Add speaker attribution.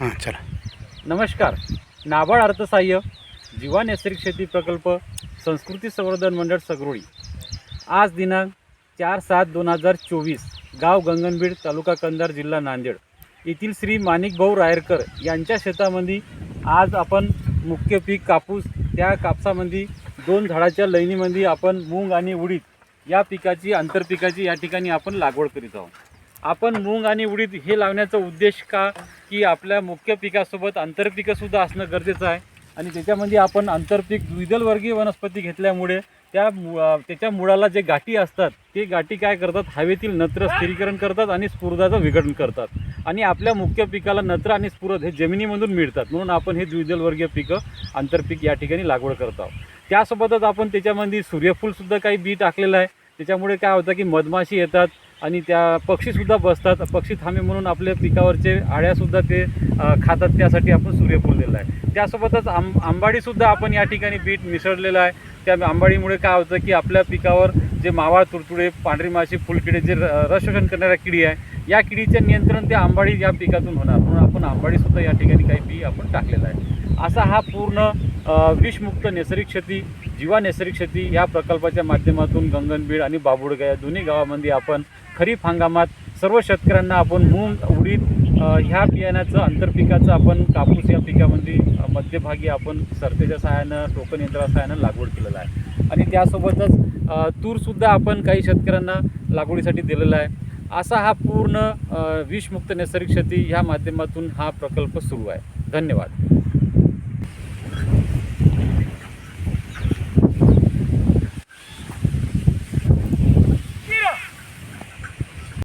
Speaker 1: हां चला.
Speaker 2: नमस्कार. नाबार्ड अर्थसहाय्य जीवा नैसर्गिक शेती प्रकल्प संस्कृती संवर्धन मंडळ सगरोळी. आज दिनांक चार सात दोन हजार चोवीस गाव गंगनबीड तालुका कंधार जिल्हा नांदेड. येथील श्री माणिकभाऊ रायरकर यांच्या शेतामध्ये आज आपण मुख्य पीक कापूस त्या कापसामध्ये दोन झाडाच्या लयनीमध्ये आपण मूग आणि उडीद या पिकाची आंतरपिकाची या ठिकाणी आपण लागवड करीत आहोत. आपण मूग आणि उडीद हे लावण्याचा उद्देश का? की आपल्या मुख्य पिकासोबत आंतरपिकंसुद्धा असणं गरजेचं आहे. आणि त्याच्यामध्ये आपण आंतरपीक द्विदलवर्गीय वनस्पती घेतल्यामुळे त्या मु त्याच्या मुळाला जे गाठी असतात ते गाठी काय करतात? हवेतील नत्र स्थिरीकरण करतात आणि स्फुरदाचं विघटन करतात. आणि आपल्या मुख्य पिकाला नत्र आणि स्फुरद हे जमिनीमधून मिळतात. म्हणून आपण हे द्विदलवर्गीय पिकं आंतरपीक या ठिकाणी लागवड करत आहोत. त्यासोबतच आपण त्याच्यामध्ये सूर्यफूलसुद्धा काही बी टाकलेलं आहे. त्याच्यामुळे काय होतं की मधमाशी येतात आणि त्या पक्षीसुद्धा बसतात. पक्षी थांबे म्हणून आपल्या पिकावरचे आळ्यासुद्धा ते खातात. त्यासाठी आपण सूर्यफूल दिलं आहे. त्यासोबतच आंब आंबाडीसुद्धा आपण या ठिकाणी बीट मिसळलेलं आहे. त्या आंबाडीमुळे काय होतं की आपल्या पिकावर जे मावाळ तुडतुडे पांढरी माशी फुलकिडे जे र- रस शोषण करणाऱ्या किडी आहे या किडीचे नियंत्रण ते आंबाडी या पिकातून होणार. म्हणून आपण आंबाडीसुद्धा या ठिकाणी काही बी आपण टाकलेला आहे. असा हा पूर्ण विषमुक्त नैसर्गिक शेती जीवा नैसर्गिक शेती या प्रकल्पाच्या माध्यमातून गंगनबीड आणि बाबुडगा या दोन्ही गावामध्ये आपण खरीप हंगामात सर्व शेतकऱ्यांना आपण मूग उडीद ह्या बियाण्याचं आंतरपिकाचं आपण कापूस या पिकामध्ये मध्यभागी आपण सरतेच्या सहाय्यानं टोकन यंत्रा सहाय्यानं लागवड केलेलं आहे. आणि त्यासोबतच तूरसुद्धा आपण काही शेतकऱ्यांना लागवडीसाठी दिलेला आहे. असा हा पूर्ण विषमुक्त नैसर्गिक शेती ह्या माध्यमातून हा प्रकल्प सुरू आहे. धन्यवाद.